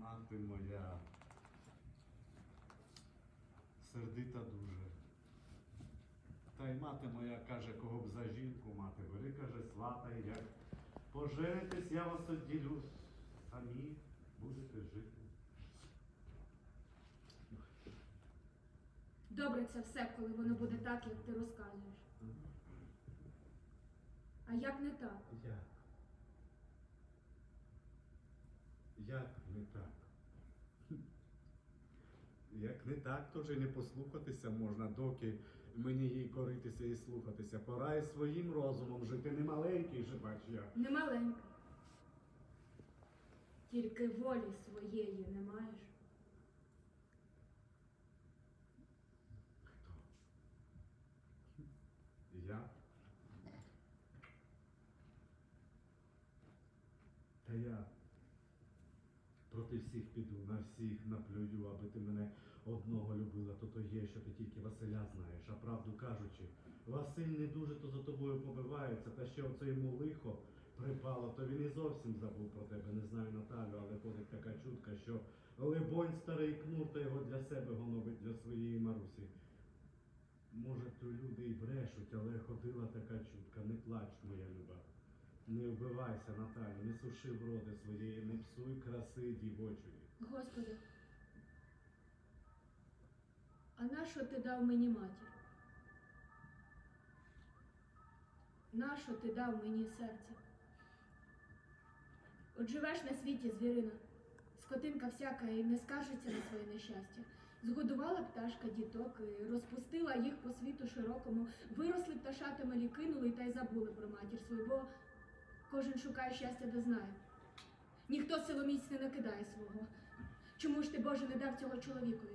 Мати моя сердита дуже. Та й мати моя каже, кого б за жінку мати, бери, каже, сватай, як поженитесь, я вас одділю. Самі будете жити. Добре це все, коли воно буде так, як ти розказуєш. А як не так? Як? Як не так? Як не так, то і не послухатися можна, доки мені їй коритися і слухатися. Пора і своїм розумом жити, не маленький же, бач як. Не маленька. Тільки волі своєї не маєш. Хто? Я? Та я проти всіх піду, на всіх наплюю, аби ти мене одного любила, то то є, що ти тільки Василя знаєш. А правду кажучи, Василь не дуже то за тобою побивається, та ще оце йому лихо припало, то він і зовсім забув про тебе. Не знаю Наталю, але ходить така чутка, що либонь старий кнур та його для себе гоновить для своєї Марусі. Може, то люди і брешуть, але ходила така чутка. Не плач, моя люба. Не вбивайся, Наталю, не суши вроди своєї, не псуй краси дівочої. Господи. А нащо ти дав мені матір? Нащо ти дав мені серце? От живеш на світі, звірина, скотинка всяка і не скаржиться на своє нещастя. Згодувала пташка діток, і розпустила їх по світу широкому, виросли пташата малі, кинули та й забули про матір свою, бо кожен шукає щастя, де знає. Ніхто силоміць не накидає свого. Чому ж ти, Боже, не дав цього чоловікові?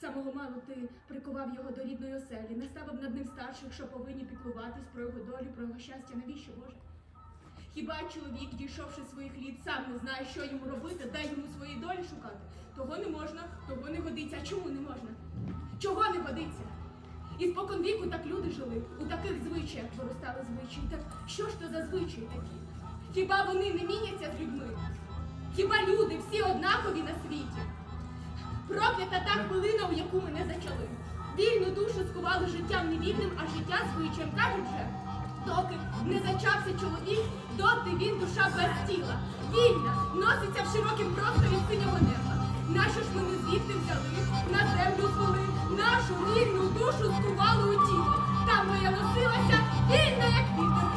Самого малу ти прикував його до рідної оселі, не ставив над ним старших, що повинні піклуватись про його долю, про його щастя. Навіщо, Боже? Хіба чоловік, дійшовши своїх літ, сам не знає, що йому робити, де йому свої долі шукати? Того не можна, того не годиться. А чому не можна? Чого не годиться? І спокон віку так люди жили, у таких звичаях виростали звичаї. Так що ж то за звичаї такі? Хіба вони не міняться з людьми? Хіба люди всі однакові на світі? Проклята та хвилина, у яку мене зачали. Вільну душу скували життям невільним, а життя звичаєм кажуть же. Доки не зачався чоловік, доти він душа без тіла. Вільна, носиться в широкім просторі синього неба. Нашу ж ми не звідти взяли, на землю звели, нашу вільну душу скували у тіло. Там моя носилася, вільна, як вітер,